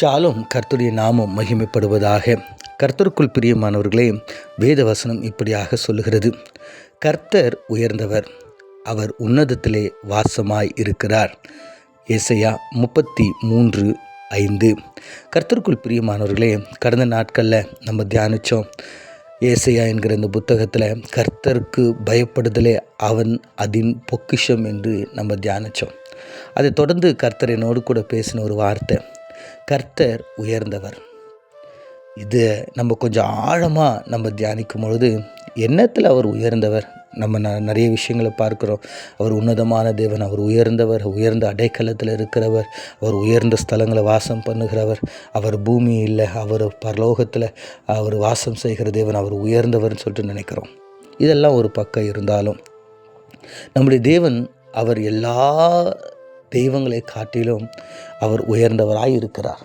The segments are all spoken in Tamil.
ஷாலும் கர்த்தருடைய நாமம் மகிமைப்படுவதாக. கர்த்தருக்குள் பிரியமானவர்களே வேதவசனம் இப்படியாக சொல்லுகிறது. கர்த்தர் உயர்ந்தவர் அவர் உன்னதத்திலே வாசமாய் இருக்கிறார். ஏசையா முப்பத்தி மூன்று ஐந்து. கர்த்தருக்குள் பிரியமானவர்களே கடந்த நாட்களில் நம்ம தியானித்தோம் ஏசையா என்கிற இந்த புத்தகத்தில் கர்த்தருக்கு பயப்படுதலே அவன் அதின் பொக்கிஷம் என்று நம்ம தியானித்தோம் அதை தொடர்ந்து கர்த்தர் என்னோடு கூட பேசின ஒரு வார்த்தை. கர்த்தர் உயர்ந்தவர். இது நம்ம கொஞ்சம் ஆழமாக நம்ம தியானிக்கும் பொழுது எண்ணத்தில் அவர் உயர்ந்தவர்? நம்ம ந நிறைய விஷயங்களை பார்க்குறோம். அவர் உன்னதமான தேவன் அவர் உயர்ந்தவர் உயர்ந்த அடைக்கலத்தில் இருக்கிறவர் அவர் உயர்ந்த ஸ்தலங்களை வாசம் பண்ணுகிறவர். அவர் பூமி இல்லை அவர் பரலோகத்தில் அவர் வாசம் செய்கிற தேவன் அவர் உயர்ந்தவர்னு சொல்லிட்டு நினைக்கிறோம். இதெல்லாம் ஒரு பக்கம் இருந்தாலும் நம்முடைய தேவன் அவர் எல்லா தெய்வங்களை காட்டிலும் அவர் உயர்ந்தவராயிருக்கிறார்.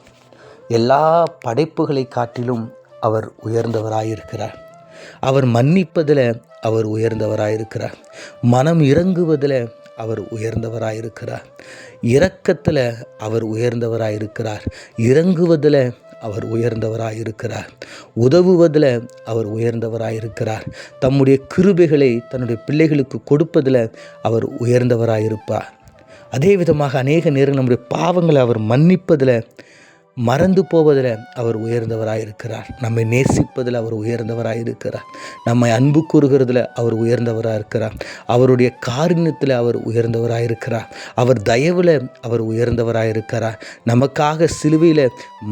எல்லா படைப்புகளை காட்டிலும் அவர் உயர்ந்தவராயிருக்கிறார். அவர் மன்னிப்பதில் அவர் உயர்ந்தவராயிருக்கிறார். மனம் இறங்குவதில் அவர் உயர்ந்தவராயிருக்கிறார். இரக்கத்தில் அவர் உயர்ந்தவராயிருக்கிறார். இறங்குவதில் அவர் உயர்ந்தவராயிருக்கிறார். உதவுவதில் அவர் உயர்ந்தவராயிருக்கிறார். தம்முடைய கிருபைகளை தன்னுடைய பிள்ளைகளுக்கு கொடுப்பதில் அவர் உயர்ந்தவராயிருப்பார். அதே விதமாக அநேக நேரம் நம்முடைய பாவங்களை அவர் மன்னிப்பதில் மறந்து போவதில் அவர் உயர்ந்தவராக இருக்கிறார் நம்மை நேசிப்பதில் அவர் உயர்ந்தவராக இருக்கிறார் நம்மை அன்பு கூறுகிறதுல அவர் உயர்ந்தவராக இருக்கிறார் அவருடைய காரணத்தில் அவர் உயர்ந்தவராக இருக்கிறார் அவர் தயவில் அவர் உயர்ந்தவராக இருக்கிறார் நமக்காக சிலுவையில்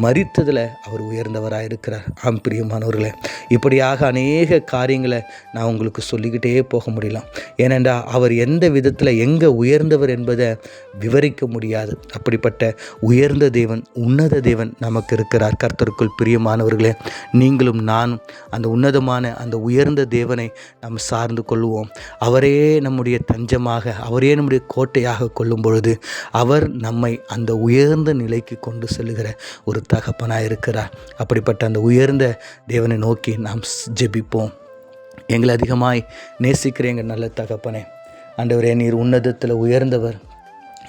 மறித்ததில் அவர் உயர்ந்தவராக இருக்கிறார் ஆம் பிரியமானவர்களே இப்படியாக அநேக காரியங்களை நான் உங்களுக்கு சொல்லிக்கிட்டே போக முடியலாம். ஏனென்றால் அவர் எந்த விதத்தில் எங்கே உயர்ந்தவர் என்பதை விவரிக்க முடியாது. அப்படிப்பட்ட உயர்ந்த தேவன் உன்னத தேவன் தேவன் நமக்கு இருக்கிறார். கர்த்தருக்குள் பிரியமானவர்களே நீங்களும் நானும் அந்த உன்னதமான அந்த உயர்ந்த தேவனை நாம் சார்ந்து கொள்வோம். அவரே நம்முடைய தஞ்சமாக அவரே நம்முடைய கோட்டையாக கொள்ளும் பொழுது அவர் நம்மை அந்த உயர்ந்த நிலைக்கு கொண்டு செல்லுகிற ஒரு தகப்பனாக இருக்கிறார். அப்படிப்பட்ட அந்த உயர்ந்த தேவனை நோக்கி நாம் ஜெபிப்போம். எங்களை அதிகமாய் நேசிக்கிற எங்கள் நல்ல தகப்பனே ஆண்டவரே நீர் உன்னதத்தில் உயர்ந்தவர்.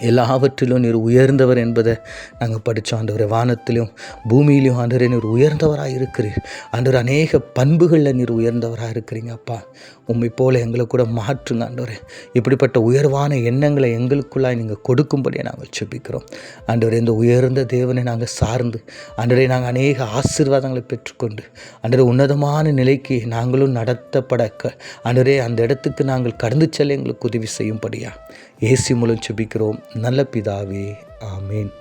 எல்லாவற்றிலும் நீர் உயர்ந்தவர் என்பதை நாங்கள் படித்தோம். ஆண்டவரை வானத்திலும் பூமியிலும் ஆண்டவரே நீர் உயர்ந்தவராக இருக்கிறீர். ஆண்டவர் அநேக பண்புகளில் நீர் உயர்ந்தவராக இருக்கிறீங்க அப்பா. உண்மை போல எங்களை கூட மாற்றுங்க ஆண்டவரே. இப்படிப்பட்ட உயர்வான எண்ணங்களை எங்களுக்குள்ளாய் நீங்கள் கொடுக்கும்படியே நாங்கள் செபிக்கிறோம் ஆண்டவரே இந்த உயர்ந்த தேவனை நாங்கள் சார்ந்து ஆண்டவரே நாங்கள் அநேக ஆசீர்வாதங்களை பெற்றுக்கொண்டு ஆண்டவரே உன்னதமான நிலைக்கு நாங்களும் நடத்தப்பட க ஆண்டவரே அந்த இடத்துக்கு நாங்கள் கடந்து செல்ல எங்களுக்கு உதவி செய்யும்படியா. ஏசி மூலம் செபிக்கிறோம் நல்ல பிதாவே ஆமேன்.